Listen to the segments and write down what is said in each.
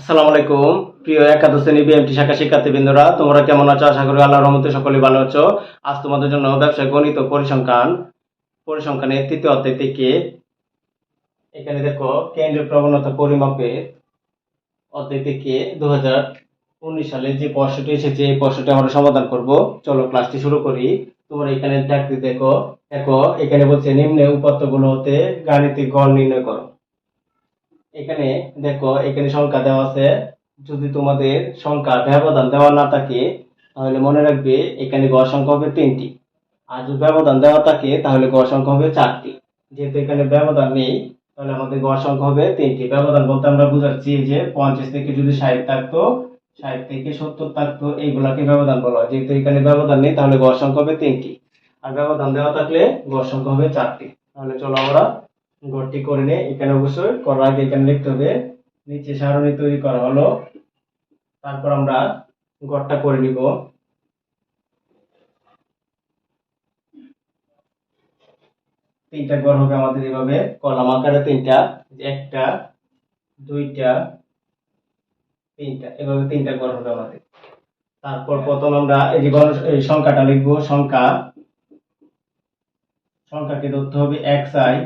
আসসালামু আলাইকুম। প্রিয় একাদশ শ্রেণি বিএমটি শাখা শিক্ষার্থীবৃন্দরা, তোমরা কেমন আছো? আশা করি আল্লাহর রহমতে সকলেই ভালো আছো। আজ তোমাদের জন্য ব্যবসায় গণিত পরিসংখ্যান, পরিসংখ্যানের তৃতীয় অধ্যায় থেকে এখানে দেখো, কেন্দ্রীয় প্রবণতা পরিমাপের অধ্যায় থেকে দু উনিশ সালে যে প্রশ্নটি এসেছে, এই প্রশ্নটি আমরা সমাধান করব। চলো ক্লাসটি শুরু করি। তোমরা এখানে দেখো দেখো, এখানে বলছে নিম্নে উপাত্তগুলো হতে গাণিতিক গড় নির্ণয় করো। এখানে দেখো, এখানে সংখ্যা দেওয়া আছে। যদি তোমাদের সংখ্যা ব্যবধান দেওয়া না থাকে, তাহলে মনে রাখবে এখানে গড় সংখ্যা হবে তিনটি। আর যদি ব্যবধান দেওয়া থাকে, তাহলে গড় সংখ্যা হবে চারটি। যেহেতু এখানে ব্যবধান নেই, তাহলে আমাদের গড় সংখ্যা হবে তিনটি। ব্যবধান বলতে আমরা বুঝাচ্ছি যে পঞ্চাশ থেকে যদি ষাট থাকতো, ষাট থেকে সত্তর থাকতো, এইগুলাকে ব্যবধান বলা হয়। যেহেতু এখানে ব্যবধান নেই, তাহলে গড় সংখ্যা হবে তিনটি। আর ব্যবধান দেওয়া থাকলে গড় সংখ্যা হবে চারটি। তাহলে চলো আমরা গড়টি করে নিয়ে এখানে অবশ্যই করার আগে এখানে লিখতে হবে, নিচে সারণী তৈরি করা হলো। তারপর আমরা গড়টা করে নিব। তিনটা গড় হবে আমাদের এভাবে। কলাম আকারে তিনটা, একটা, দুইটা, তিনটা। এভাবে তিনটা গড় হবে আমাদের। তারপর প্রথম আমরা এই যে সংখ্যাটা লিখব, সংখ্যা। সংখ্যাকে ধরতে হবে এক্স আই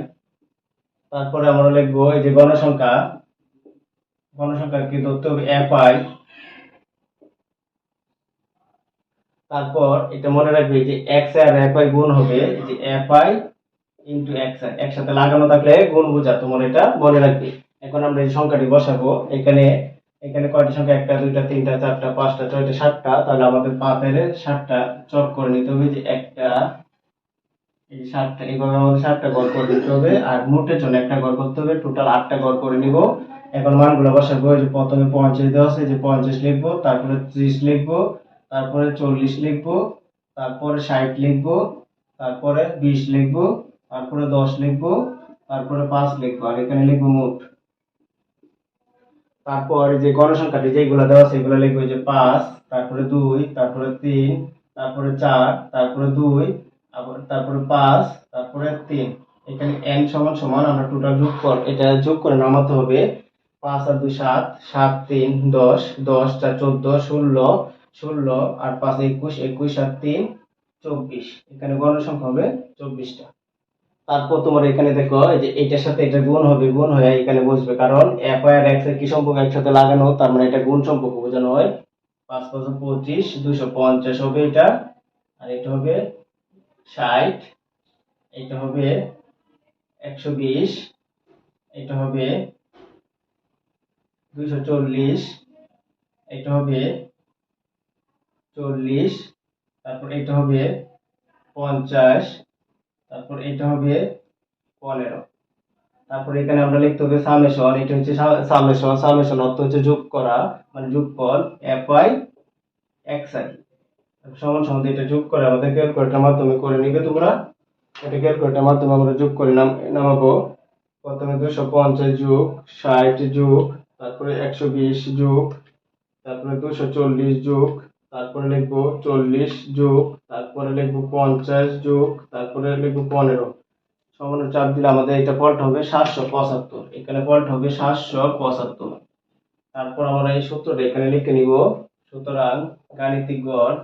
তারপরে আমরা লিখব এই যে গণসংখ্যা গণসংখ্যাকে ধরতে হবে? এফ আই তারপর এটা মনে রাখবে যে এক্স আর এফ আই গুণ হবে যে F I into X I একসাথে লাগানো থাকলে গুণ বোঝা তোমার এটা মনে রাখবে। এখন আমরা এই সংখ্যাটি বসাবো। এখানে এখানে কয়টা সংখ্যা? একটা, দুইটা, তিনটা, চারটা, পাঁচটা, ছয়টা, সাতটা। তাহলে আমাদের পাতের সাতটা চক করে নিতে হবে যে একটা এই সাতটা এইভাবে আমাদের সাতটা গড় করে দিতে হবে, আর মোটের জন্য একটা গড় করতে হবে, টোটাল আটটা গড় করে নিব। এখন মানগুলো বসার এই যে প্রথমে পঞ্চাশ দেওয়া আছে যে পঞ্চাশ লিখব, তারপরে ত্রিশ লিখব, তারপরে চল্লিশ লিখব, তারপরে ষাট লিখব, তারপরে বিশ লিখব, তারপরে দশ লিখব, তারপরে পাঁচ লিখব, আর এখানে লিখব মোট। তারপর যে গণসংখ্যাটি যেগুলো দেওয়া আছে, এগুলো লিখব যে পাঁচ, তারপরে দুই, তারপরে তিন, তারপরে চার, তারপরে দুই আবার তারপরে পাঁচ, তারপরে তিন। এখানে n সমান সমান আমরা টোটাল যোগ কর এটা যোগ করে নামাতে হবে। পাঁচ আর দুই সাত সাত তিন, দশ দশ চার চোদ্দ, ষোলো ষোলো আর পাঁচ একুশ একুশ আর তিন, চব্বিশ। এখানে গণসংখ্যা হবে চব্বিশটা। তারপর তোমার এখানে দেখো যে এটার সাথে এটা গুণ হবে, গুণ হয়ে এখানে বসবে। কারণ এফ আর এক্স কি সম্পর্ক একসাথে লাগানো? তার মানে এটা গুণ সম্পর্ক বোঝানো হয়। পাঁচ পাঁচ পঁচিশ, দুশো পঞ্চাশ হবে এটা। আর এটা হবে ষাট, এটা হবে একশো বিশ, এটা হবে দুইশো চল্লিশ, এটা হবে চল্লিশ, তারপর এটা হবে পঞ্চাশ, তারপর এটা হবে পনেরো। তারপর এখানে আমরা লিখতে হবে সামেশন এটা হচ্ছে সামেশন সামেশন অর্থ হচ্ছে যোগ করা মানে যোগফল এফ আই এক্স আই সমান সমান এটা যোগ করে আমাদের ক্যালকুলেটার মাধ্যমে করে নিবে তোমরা? এটা ক্যালকুলেটার মাধ্যমে আমরা যোগ করে নাম, নামাবো? প্রথমে দুশো পঞ্চাশ যোগ ষাট যোগ, তারপরে একশো বিশ যোগ, তারপরে দুশো চল্লিশ যোগ, তারপরে লিখব চল্লিশ যোগ, তারপরে লিখব পঞ্চাশ যোগ, তারপরে লিখব পনেরো। সমানের চাপ দিলে আমাদের এটা ফলটা হবে সাতশো পঁচাত্তর। এখানে ফলটা হবে সাতশো পঁচাত্তর। তারপর আমরা এই সূত্রটা এখানে লিখে নিব। সুতরাং গাণিতিক গড়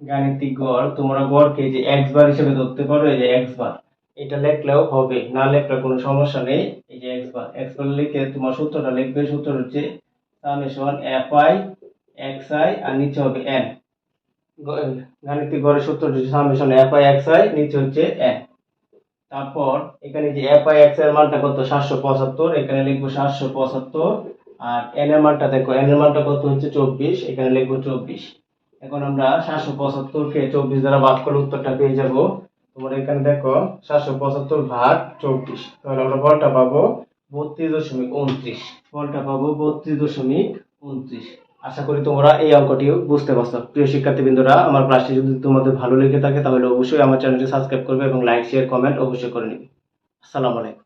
গাণিতিক গড়, তোমরা গড়কে যে এক্স বার হিসেবে ধরতে পারো, এই যে এক্স বার, এটা লিখলেও হবে, না লিখলে কোনো সমস্যা নেই, এই যে এক্স বার। এক্স বার লিখে তোমার সূত্রটা লিখবে, সূত্র হচ্ছে summation F I X I আর নিচে হবে এন গাণিতিক গড়ের সূত্র হচ্ছে summation F I X I নিচে হচ্ছে এন তারপর এখানে যে এফ আই এক্সের মানটা কত? সাতশো পঁচাত্তর, এখানে লিখব সাতশো পঁচাত্তর, আর এন এর মানটা দেখো এন এর মানটা কত হচ্ছে? চব্বিশ, এখানে লিখব চব্বিশ। এখন আমরা সাতশো পঁচাত্তর পঁচাত্তরকে চব্বিশ দ্বারা ভাগ করলে উত্তরটা পেয়ে যাব। তোমার এখানে দেখো, সাতশো পঁচাত্তর ভাগ চব্বিশ। তাহলে আমরা ফলটা পাবো বত্রিশ দশমিক উনত্রিশ ফলটা পাবো বত্রিশ দশমিক উনত্রিশ আশা করি তোমরা এই অঙ্কটি বুঝতে পারছ। প্রিয় শিক্ষার্থীবৃন্দরা, আমার ক্লাসটি যদি তোমাদের ভালো লেগে থাকে, তাহলে অবশ্যই আমার চ্যানেলটি সাবস্ক্রাইব করবে এবং লাইক, শেয়ার, কমেন্ট অবশ্যই করে নিবে। আসসালামু আলাইকুম।